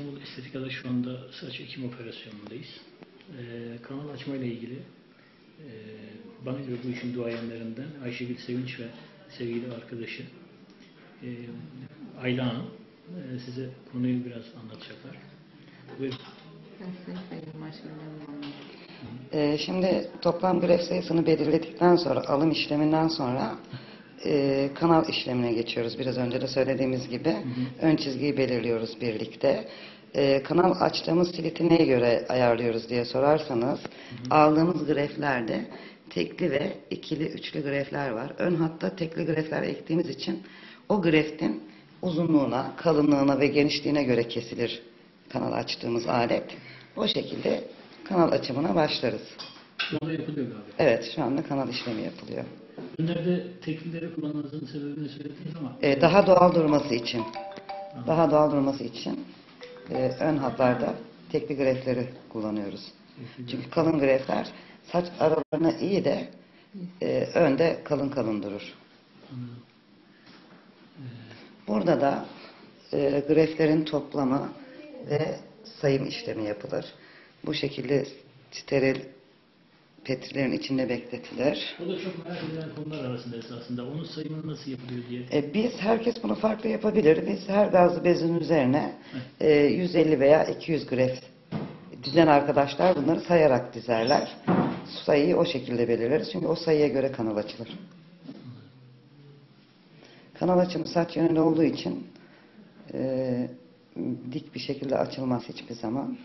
İstanbul Estetika'da şu anda saç ekim operasyonundayız. Ee, kanal açma ile ilgili e, bana göre bu işin duayenlerinden Ayşegül Sevinç ve sevgili arkadaşı e, Ayla Hanım e, size konuyu biraz anlatacaklar. Buyurun. Ee, şimdi toplam gref sayısını belirledikten sonra, alım işleminden sonra e, kanal işlemine geçiyoruz. Biraz önce de söylediğimiz gibi ön çizgiyi belirliyoruz birlikte. E, kanal açtığımız siliti neye göre ayarlıyoruz diye sorarsanız, aldığımız greflerde tekli ve ikili, üçlü grefler var. Ön hatta tekli grefler ektiğimiz için o greftin uzunluğuna, kalınlığına ve genişliğine göre kesilir kanal açtığımız alet. O şekilde kanal açımına başlarız. Şu anda yapılıyor galiba. Evet, şu anda kanal işlemi yapılıyor. Ürünlerde teklileri kullanmanızın sebebini söylediniz ama Ee, daha doğal durması için, daha doğal durması için e, ön hatlarda tekli grefleri kullanıyoruz. Çünkü kalın grefler saç aralarına iyi de e, önde kalın kalın durur. Burada da e, greflerin toplamı ve sayım işlemi yapılır. Bu şekilde steril petrilerin içinde bekletilir. O da çok merak edilen konular arasında esasında. Onun sayımı nasıl yapılıyor diye. E, biz, herkes bunu farklı yapabilir. Biz her gazlı bezin üzerine e, 150 veya 200 gref dizen arkadaşlar bunları sayarak dizerler. Sayıyı o şekilde belirleriz. Çünkü o sayıya göre kanal açılır. Kanal açımı saç yönünde olduğu için e, dik bir şekilde açılmaz hiçbir zaman.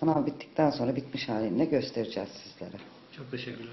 Kanal bittikten sonra bitmiş halini göstereceğiz sizlere. Çok teşekkürler.